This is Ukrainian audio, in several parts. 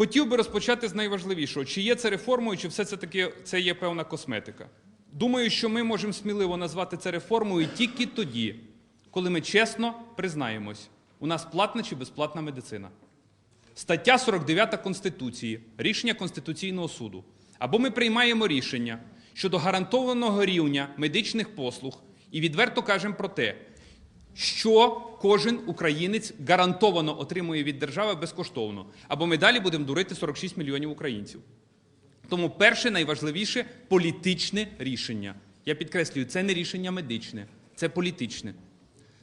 Хотів би розпочати з найважливішого: чи є це реформою, чи все це таки це є певна косметика. Думаю, що ми можемо сміливо назвати це реформою тільки тоді, коли ми чесно признаємось, у нас платна чи безплатна медицина. Стаття 49 Конституції, рішення Конституційного суду. Або ми приймаємо рішення щодо гарантованого рівня медичних послуг і відверто кажемо про те, що кожен українець гарантовано отримує від держави безкоштовно. Або ми далі будемо дурити 46 мільйонів українців. Тому перше найважливіше політичне рішення. Я підкреслюю, це не рішення медичне, це політичне.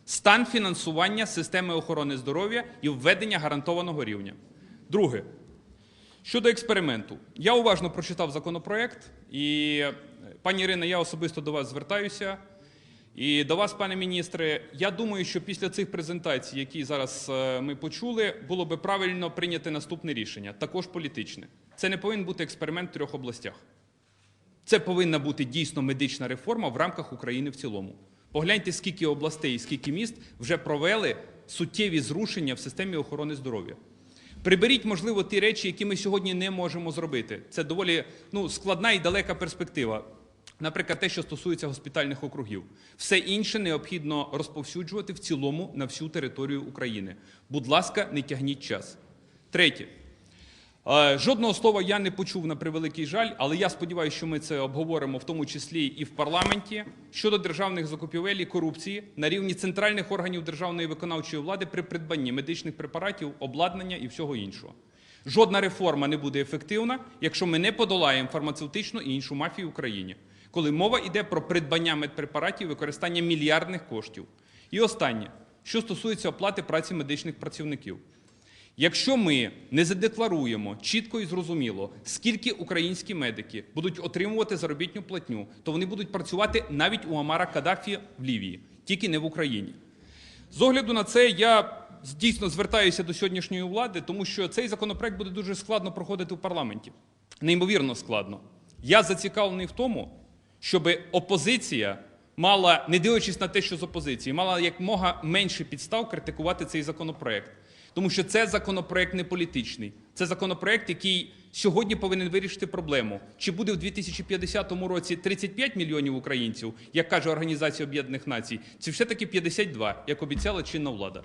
Стан фінансування системи охорони здоров'я і введення гарантованого рівня. Друге, щодо експерименту. Я уважно прочитав законопроект, і е, пані Ірина, я особисто до вас звертаюся. І до вас, пане міністре, я думаю, що після цих презентацій, які зараз е, ми почули, було би правильно прийняти наступне рішення, також політичне. Це не повинен бути експеримент в трьох областях. Це повинна бути дійсно медична реформа в рамках України в цілому. Погляньте, скільки областей і скільки міст вже провели суттєві зрушення в системі охорони здоров'я. Приберіть, можливо, ті речі, які ми сьогодні не можемо зробити. Це доволі ну, складна і далека перспектива. Наприклад, те, що стосується госпітальних округів. Все інше необхідно розповсюджувати в цілому на всю територію України. Будь ласка, не тягніть час. Третє. Е, Жодного слова я не почув на превеликий жаль, але я сподіваюся, що ми це обговоримо в тому числі і в парламенті щодо державних закупівель і корупції на рівні центральних органів державної виконавчої влади при придбанні медичних препаратів, обладнання і всього іншого. Жодна реформа не буде ефективна, якщо ми не подолаємо фармацевтичну і іншу мафію в Україні, коли мова йде про придбання медпрепаратів, використання мільярдних коштів. І останнє, що стосується оплати праці медичних працівників. Якщо ми не задекларуємо чітко і зрозуміло, скільки українські медики будуть отримувати заробітну платню, то вони будуть працювати навіть у Амара Каддафі в Лівії, тільки не в Україні. З огляду на це я дійсно звертаюся до сьогоднішньої влади, тому що цей законопроект буде дуже складно проходити в парламенті. Неймовірно складно. Я зацікавлений в тому, щоб опозиція мала, не дивлячись на те, що з опозиції, мала якмога менше підстав критикувати цей законопроект. Тому що це законопроект не політичний. Це законопроект, який сьогодні повинен вирішити проблему. Чи буде в 2050 році 35 мільйонів українців, як каже Організація Об'єднаних Націй, чи все-таки 52, як обіцяла чинна влада.